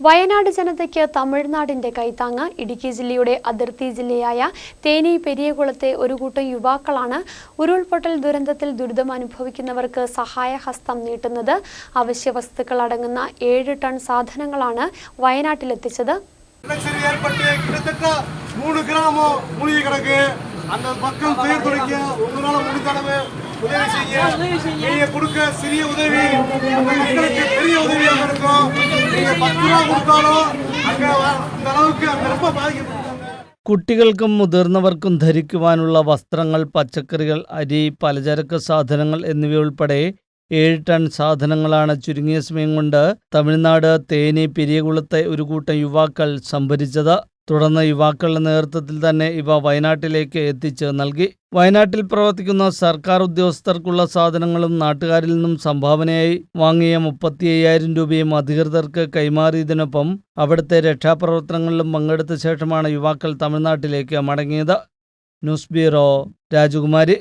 വയനാട് ജനതയ്ക്ക് തമിഴ്നാടിന്റെ കൈത്താങ്ങ് ഇടുക്കി ജില്ലയുടെ അതിർത്തി ജില്ലയായ തേനി പെരിയകുളത്തെ ഒരു കൂട്ടം യുവാക്കളാണ് ഉരുൾപൊട്ടൽ ദുരന്തത്തിൽ ദുരിതം അനുഭവിക്കുന്നവർക്ക് സഹായഹസ്തം നീട്ടുന്നത് അവശ്യ വസ്തുക്കൾ അടങ്ങുന്ന ഏഴ് ടൺ സാധനങ്ങളാണ് വയനാട്ടിലെത്തിച്ചത് நிலச்சரி ஏற்பட்டு கிட்டத்தட்ட மூணு கிராமம் மூழ்கி கிடக்கு அந்த மக்கள் துயர் துடைக்க உங்களால முடிந்த அளவு உதவி செய்ய நீங்க கொடுக்க சிறிய உதவி കുട്ടികൾക്കും മുതിർന്നവർക്കും ധരിക്കുവാനുള്ള വസ്ത്രങ്ങൾ പച്ചക്കറികൾ അരി പലചരക്ക് സാധനങ്ങൾ എന്നിവയുൾപ്പെടെ ഏഴ് ടൺ സാധനങ്ങളാണ് ചുരുങ്ങിയ സമയം കൊണ്ട് തമിഴ്നാട് തേനി പെരിയകുളത്തെ ഒരു കൂട്ടം യുവാക്കൾ സംഭരിച്ചത്. തുടർന്ന് യുവാക്കളുടെ നേതൃത്വത്തിൽ തന്നെ ഇവ വയനാട്ടിലേക്ക് എത്തിച്ച് നൽകി. വയനാട്ടിൽ പ്രവർത്തിക്കുന്ന സർക്കാർ ഉദ്യോഗസ്ഥർക്കുള്ള സാധനങ്ങളും നാട്ടുകാരിൽ നിന്നും സംഭാവനയായി. വാങ്ങിയ മുപ്പത്തി അയ്യായിരം രൂപയും അധികൃതർക്ക് കൈമാറിയതിനൊപ്പം അവിടുത്തെ രക്ഷാപ്രവർത്തനങ്ങളിലും പങ്കെടുത്ത ശേഷമാണ് യുവാക്കൾ തമിഴ്നാട്ടിലേക്ക് മടങ്ങിയത്. ന്യൂസ് ബ്യൂറോ രാജകുമാരി.